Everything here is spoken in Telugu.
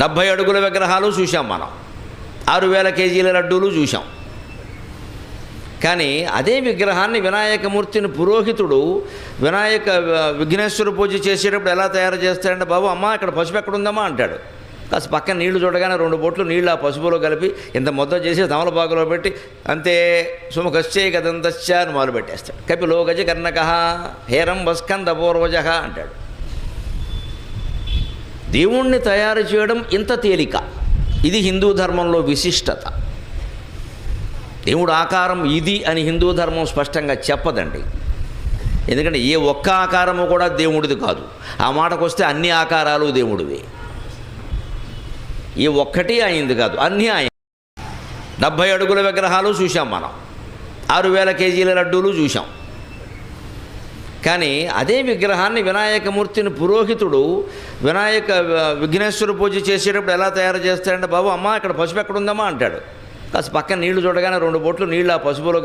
డెబ్భై అడుగుల విగ్రహాలు చూసాం మనం. ఆరు వేల కేజీల లడ్డూలు చూసాం కానీ అదే విగ్రహాన్ని వినాయకమూర్తిని పురోహితుడు వినాయక విఘ్నేశ్వర పూజ చేసేటప్పుడు ఎలా తయారు చేస్తాడంటే బాబు అమ్మ ఇక్కడ పసుపు ఎక్కడ ఉందమ్మా అంటాడు. కాస్త పక్కన నీళ్ళు చూడగానే రెండు బొట్లు నీళ్ళు ఆ పసుపులో కలిపి ఇంత ముద్ద చేసి తమలపాకులో పెట్టి అంతే సుమకశ్చే కదంతశ్చ అని మొదలు పెట్టేస్తాడు కపిలో గజ కర్ణక హేరం బస్కంద పూర్వజ అంటాడు. దేవుణ్ణి తయారు చేయడం ఇంత తేలిక? ఇది హిందూ ధర్మంలో విశిష్టత. దేవుడు ఆకారం ఇది అని హిందూ ధర్మం స్పష్టంగా చెప్పదండి. ఎందుకంటే ఏ ఒక్క ఆకారము కూడా దేవుడిది కాదు. ఆ మాటకు వస్తే అన్ని ఆకారాలు దేవుడివి. ఏ ఒక్కటి అయింది కాదు. అన్నీ ఆయన. డెబ్భై అడుగుల విగ్రహాలు చూసాం మనం. ఆరు వేల కేజీల లడ్డూలు చూసాం కానీ అదే విగ్రహాన్ని వినాయకమూర్తిని పురోహితుడు వినాయక విఘ్నేశ్వర పూజ చేసేటప్పుడు ఎలా తయారు చేస్తాడంటే బాబు అమ్మ ఇక్కడ పసుపు ఎక్కడ ఉందమ్మా అంటాడు. కాస్త పక్కన నీళ్ళు చూడగానే రెండు బొట్లు నీళ్ళు ఆ పసుపులో